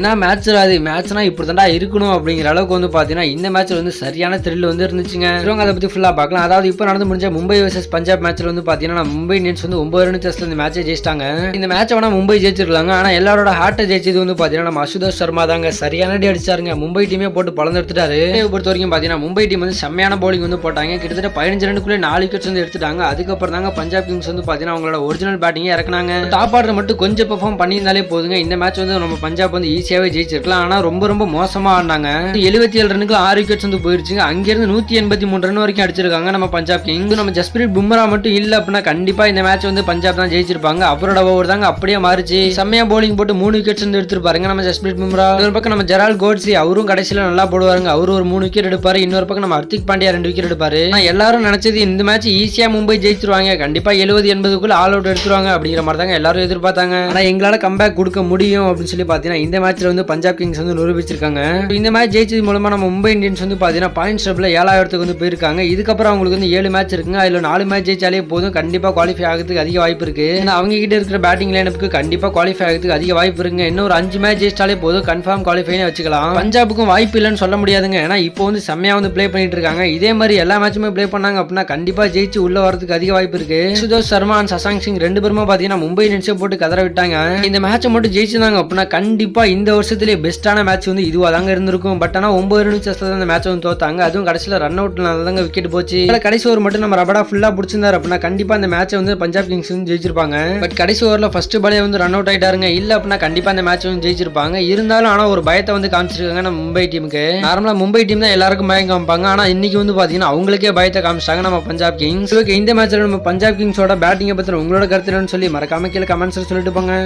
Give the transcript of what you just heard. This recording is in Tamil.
என்ன மேட்ச் அது? மேட்ச்னா இப்படி தாண்டா இருக்கணும் அப்படிங்கிற அளவுக்கு வந்து பார்த்தீங்கன்னா இந்த மேட்ச்சில் வந்து சரியான த்ரில் வந்து இருந்துச்சுங்க. இவங்க அதை பற்றி ஃபுல்லாக பார்க்கலாம். அதாவது இப்போ நடந்து முடிஞ்ச மும்பை வர்சஸ் பஞ்சாப் மேட்ச்சில் வந்து பார்த்தீங்கன்னா மும்பை இந்தியன்ஸ் வந்து ஒன்பது ரன் டெஸ்ட்ல இந்த மேட்சை ஜெயிச்சிட்டாங்க. இந்த மேட்ச் வேணா மும்பை ஜெயிச்சிருக்காங்க ஆனால் எல்லாரோட ஹார்ட்டை ஜெயிச்சது வந்து பார்த்தீங்கன்னா நம்ம அசுதோஷ் சர்மா தாங்க. சரியான அடி அடிச்சாருங்க. மும்பை டீமே போட்டு பலந்து எடுத்துட்டாரு. பொறுத்த வரைக்கும் பார்த்தீங்கன்னா மும்பை டீம் வந்து செம்மையான பவுலிங் வந்து போட்டாங்க. கிட்டத்தட்ட பதினஞ்சு ரனுக்குள்ளே நாலு விக்கெட்ஸ் வந்து எடுத்துட்டாங்க. அதுக்கப்புறம் தாங்க பஞ்சாப் கிங்ஸ் வந்து பார்த்தீங்கன்னா அவங்களோட ஒரிஜினல் பேட்டிங்கே இறக்குனாங்க. டாப் ஆர்டர் மட்டும் கொஞ்சம் பெர்ஃபார்ம் பண்ணியிருந்தாலே போதுங்க. இந்த மேட்ச் வந்து நம்ம பஞ்சாப் வந்து ஈஸி ஈஸியாகவே ஜெயிச்சிருக்கலாம். ஆனால் ரொம்ப ரொம்ப மோசமாக ஆடினாங்க எழுபத்தி ஏழு ரனுக்கு ஆறு விக்கெட்ஸ் வந்து போயிருச்சுங்க. அங்கேருந்து நூற்றி எண்பத்தி மூணு ரன் வரைக்கும் அடிச்சிருக்காங்க நம்ம பஞ்சாப் கிங்ஸ் நம்ம ஜஸ்பிரீத் பும்ரா மட்டும் இல்லை அப்படின்னா கண்டிப்பாக இந்த மேட்ச் வந்து பஞ்சாப் தான் ஜெயிச்சிருப்பாங்க. அவரோட ஓவர் தாங்க அப்படியே மாறிச்சு. செம்மையாக போலிங் போட்டு மூணு விக்கெட்ஸ் வந்து எடுத்திருப்பாருங்க நம்ம ஜஸ்பிரீத் பும்ரா. ஒரு பக்கம் நம்ம ஜெரால் கோட்ஸி அவரும் கடைசியில் நல்லா போடுவாருங்க. அவரு ஒரு மூணு விக்கெட் எடுப்பாரு. இன்னொரு பக்கம் நம்ம ஹர்திக் பாண்டியா ரெண்டு விக்கெட் எடுப்பாரு. எல்லாரும் நினைச்சது இந்த மேட்ச் ஈஸியாக மும்பை ஜெயிச்சிருவாங்க. கண்டிப்பாக எழுபது எண்பதுக்குள்ள ஆல் அவுட் எடுத்துருவாங்க அப்படிங்கிற மாதிரி தாங்க எல்லாரும் எதிர்பார்த்தாங்க. ஆனால் எங்களால் கம்பேக் கொடுக்க முடியும் அப்படின்னு சொல்லி பார்த்தீங்கன்னா இந்த மேட்ச்ல வந்து பஞ்சாப் கிங்ஸ் வந்து நிரூபிச்சிருக்காங்க. இந்த மேட்ச் ஜெயிச்சது மூலமா நம்ம மும்பை இந்தியன்ஸ் வந்து பாத்தீங்கன்னா பாயிண்ட்ஸ் டப்பில் ஏழாயிரத்துக்கு வந்து போயிருக்காங்க. இதுக்கப்புறம் அவங்களுக்கு வந்து ஏழு மேட்ச் இருக்குங்க. அதுல நாலு மேட்ச் ஜெயிச்சாலே போதும். கண்டிப்பா குவாலிஃபை ஆகிறதுக்கு அதிக வாய்ப்பு இருக்கு. ஏன்னா அவங்க கிட்ட இருக்கிற பேட்டிங் லைனப்புக்கு கண்டிப்பா குவாலிஃபை ஆகிறதுக்கு அதிக வாய்ப்பு இருக்குங்க. இன்னும் ஒரு அஞ்சு மேட்ச் ஜெயிச்சாலே போதும். கன்ஃபார்ம் குவாலிஃபைனே வச்சுக்கலாம். பஞ்சாபுக்கும் வாய்ப்பு இல்லைன்னு சொல்ல முடியாதுங்க. ஏன்னா இப்போ வந்து செம்மையா வந்து ப்ளே பண்ணிட்டு இருக்காங்க. இதே மாதிரி எல்லா மேட்சுமே ப்ளே பண்ணாங்க அப்படின்னா கண்டிப்பா ஜெயிச்சு உள்ள வரதுக்கு அதிக வாய்ப்பு இருக்கு. சுதோஷ் சர்மா அண்ட் சசாங் சிங் ரெண்டு பேருமே பாத்தீங்கன்னா மும்பை இந்தியன்ஸை போட்டு கதற விட்டாங்க. இந்த மேட்சை மட்டும் ஜெயிச்சிருந்தாங்க அப்படின்னா கண்டிப்பா இந்த இந்த வருஷத்துலேயே பெஸ்ட்டான மேட்ச் வந்து இதுவாக தாங்க இருந்திருக்கும். பட் ஆனால் ஒன்பது ரன் அந்த மேட்ச் வந்து தோத்தாங்க. அதுவும் கடைசியில் ரன் அவுட்னால தாங்க விக்கெட் போச்சு. இதுல கடைசி ஓவர் மட்டும் நம்ம ரபடா ஃபுல்லாக பிடிச்சிருந்தார் அப்படின்னா கண்டிப்பாக அந்த மேட்சை வந்து பஞ்சாப் கிங்ஸ் வந்து ஜெயிச்சிருப்பாங்க. பட் கடைசி ஓவரில் ஃபர்ஸ்ட் பாலே வந்து ரன் அவுட் ஆயிட்டாருங்க. இல்லை அப்படின்னா கண்டிப்பாக அந்த மேட்ச் வந்து ஜெயிச்சிருப்பாங்க. இருந்தாலும் ஆனால் ஒரு பயத்தை வந்து காமிச்சிருக்காங்க நம்ம மும்பை டீமுக்கு நார்மலாக மும்பை டீம் தான் எல்லாருக்கும் பயம் காமிப்பாங்க. ஆனால் இன்னைக்கு வந்து பார்த்தீங்கன்னா அவங்களுக்கே பயத்தை காமிச்சிட்டாங்க நம்ம பஞ்சாப் கிங்ஸ். ஓகே இந்த மேட்ச்சில் நம்ம பஞ்சாப் கிங்ஸோட பேட்டிங்கை பற்றி உங்களோட கருத்து சொல்லி மறக்காம கீழே கமெண்ட்ஸ் சொல்லிட்டு போங்க.